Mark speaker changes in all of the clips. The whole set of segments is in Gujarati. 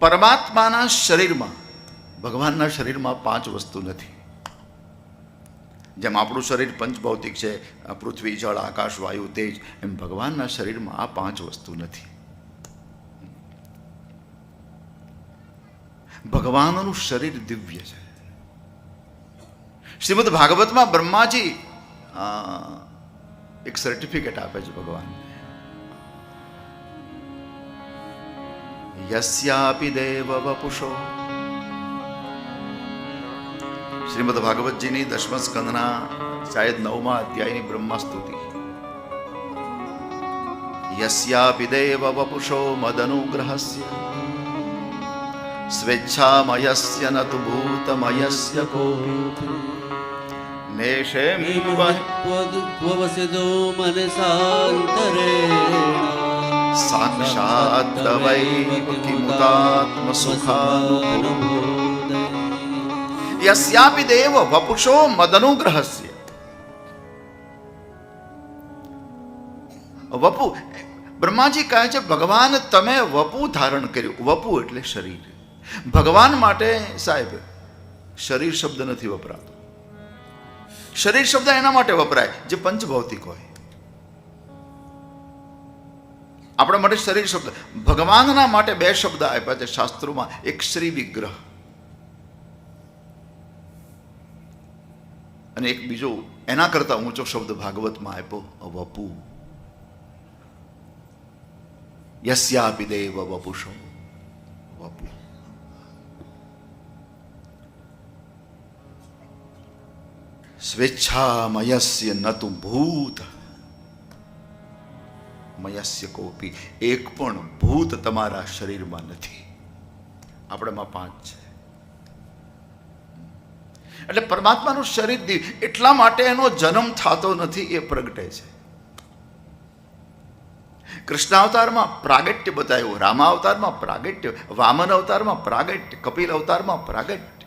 Speaker 1: પરમાત્માના શરીરમાં, ભગવાનના શરીરમાં પાંચ વસ્તુ નથી. જેમ આપણું શરીર પંચભૌતિક છે પૃથ્વી, જળ, આકાશ, વાયુ, તેજ, એમ ભગવાનના શરીરમાં આ પાંચ વસ્તુ નથી. ભગવાનનું શરીર દિવ્ય છે. શ્રીમદ ભાગવતમાં બ્રહ્માજી એક સર્ટિફિકેટ આપે છે ભગવાનને. યસ્યાપી દેવ વપુષો શ્રીમદ ભાગવતજીની દશમ સ્કંદના શાયદ નવમા અધ્યાયની બ્રહ્મા સ્તુતિ યસ્યાપી દેવ વપુષો મદનુગ્રહસ્ય સ્વેચ્છામયસ્ય ન તુ ભૂતમયસ્ય કોપી નેષેમ
Speaker 2: મને મનસાંતરેણ
Speaker 1: સાક્ષાત તવૈવ કિમુતાત્મ સુખાનુભૂ યસ્યાપી દેવ વપુષો મદનુગ્રહસ્ય વપુ બ્રહ્માજી કહે છે ભગવાન તમે વપુ ધારણ કર્યું વપુ એટલે શરીર ભગવાન માટે સાહેબ શરીર શબ્દ નથી વપરાતો શરીર શબ્દ એના માટે વપરાય જે પંચભૌતિક હોય આપણા માટે શરીર શબ્દ ભગવાનના માટે બે શબ્દ આપ્યા છે શાસ્ત્રોમાં એક શ્રી વિગ્રહ અને એક બીજો એના કરતા ઊંચો શબ્દ ભાગવતમાં આપ્યો વપુ યસ્યાપી દેવ વપુષો વપુ સ્વેચ્છામયસ્ય ન તું ભૂત મયસ્ય કોપી એક પણ ભૂત તમારા શરીરમાં નથી. આપણામાં પાંચ છે. એટલે પરમાત્માનું શરીર દીવ એટલા માટે એનો જન્મ થતો નથી એ પ્રગટે છે. કૃષ્ણ અવતારમાં પ્રાગટ્ય બતાવ્યું રામા અવતારમાં પ્રાગટ્ય, વામન અવતારમાં પ્રાગટ્ય, કપિલ અવતારમાં પ્રાગટ્ય.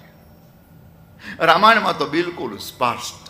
Speaker 1: રામાયણમાં તો બિલકુલ સ્પષ્ટ.